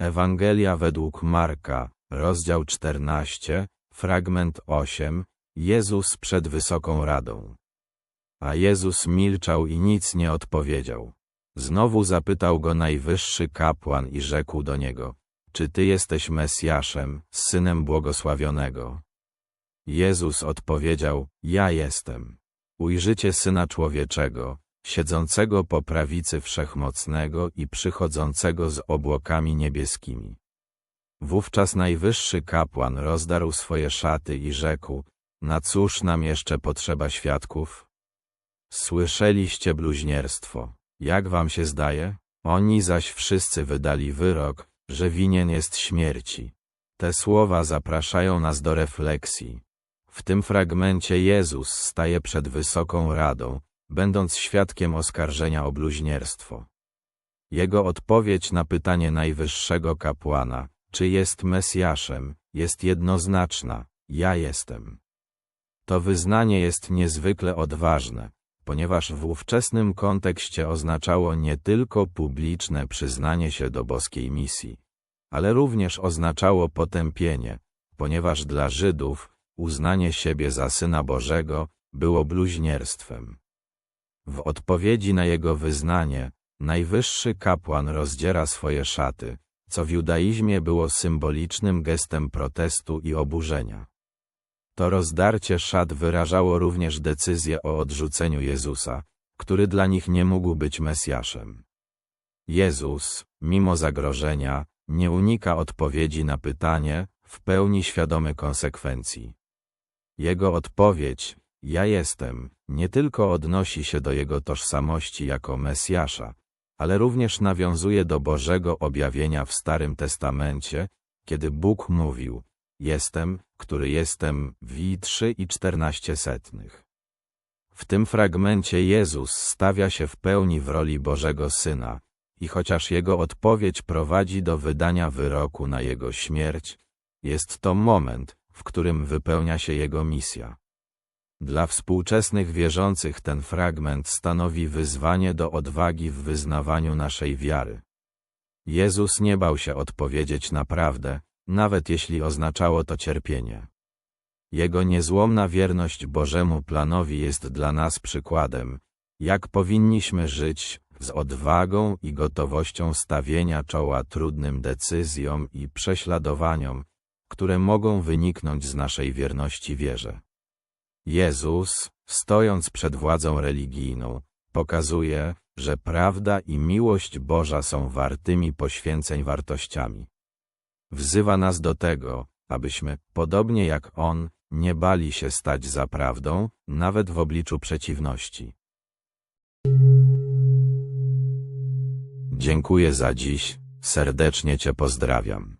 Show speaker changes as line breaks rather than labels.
Ewangelia według Marka, rozdział 14, fragment 8, Jezus przed Wysoką Radą. A Jezus milczał i nic nie odpowiedział. Znowu zapytał go najwyższy kapłan i rzekł do niego, czy ty jesteś Mesjaszem, synem błogosławionego? Jezus odpowiedział, ja jestem. Ujrzycie Syna Człowieczego, siedzącego po prawicy Wszechmocnego i przychodzącego z obłokami niebieskimi. Wówczas najwyższy kapłan rozdarł swoje szaty i rzekł, na cóż nam jeszcze potrzeba świadków? Słyszeliście bluźnierstwo. Jak wam się zdaje? Oni zaś wszyscy wydali wyrok, że winien jest śmierci. Te słowa zapraszają nas do refleksji. W tym fragmencie Jezus staje przed Wysoką Radą, będąc świadkiem oskarżenia o bluźnierstwo. Jego odpowiedź na pytanie najwyższego kapłana, czy jest Mesjaszem, jest jednoznaczna, ja jestem. To wyznanie jest niezwykle odważne, ponieważ w ówczesnym kontekście oznaczało nie tylko publiczne przyznanie się do boskiej misji, ale również oznaczało potępienie, ponieważ dla Żydów uznanie siebie za Syna Bożego było bluźnierstwem. W odpowiedzi na jego wyznanie, najwyższy kapłan rozdziera swoje szaty, co w judaizmie było symbolicznym gestem protestu i oburzenia. To rozdarcie szat wyrażało również decyzję o odrzuceniu Jezusa, który dla nich nie mógł być Mesjaszem. Jezus, mimo zagrożenia, nie unika odpowiedzi na pytanie, w pełni świadomy konsekwencji. Jego odpowiedź, ja jestem, nie tylko odnosi się do jego tożsamości jako Mesjasza, ale również nawiązuje do Bożego objawienia w Starym Testamencie, kiedy Bóg mówił, jestem, który jestem, w 3 i 14 setnych. W tym fragmencie Jezus stawia się w pełni w roli Bożego Syna, i chociaż jego odpowiedź prowadzi do wydania wyroku na jego śmierć, jest to moment, w którym wypełnia się jego misja. Dla współczesnych wierzących ten fragment stanowi wyzwanie do odwagi w wyznawaniu naszej wiary. Jezus nie bał się odpowiedzieć na prawdę, nawet jeśli oznaczało to cierpienie. Jego niezłomna wierność Bożemu planowi jest dla nas przykładem, jak powinniśmy żyć, z odwagą i gotowością stawienia czoła trudnym decyzjom i prześladowaniom, które mogą wyniknąć z naszej wierności wierze. Jezus, stojąc przed władzą religijną, pokazuje, że prawda i miłość Boża są wartymi poświęceń wartościami. Wzywa nas do tego, abyśmy, podobnie jak On, nie bali się stać za prawdą, nawet w obliczu przeciwności. Dziękuję za dziś, serdecznie Cię pozdrawiam.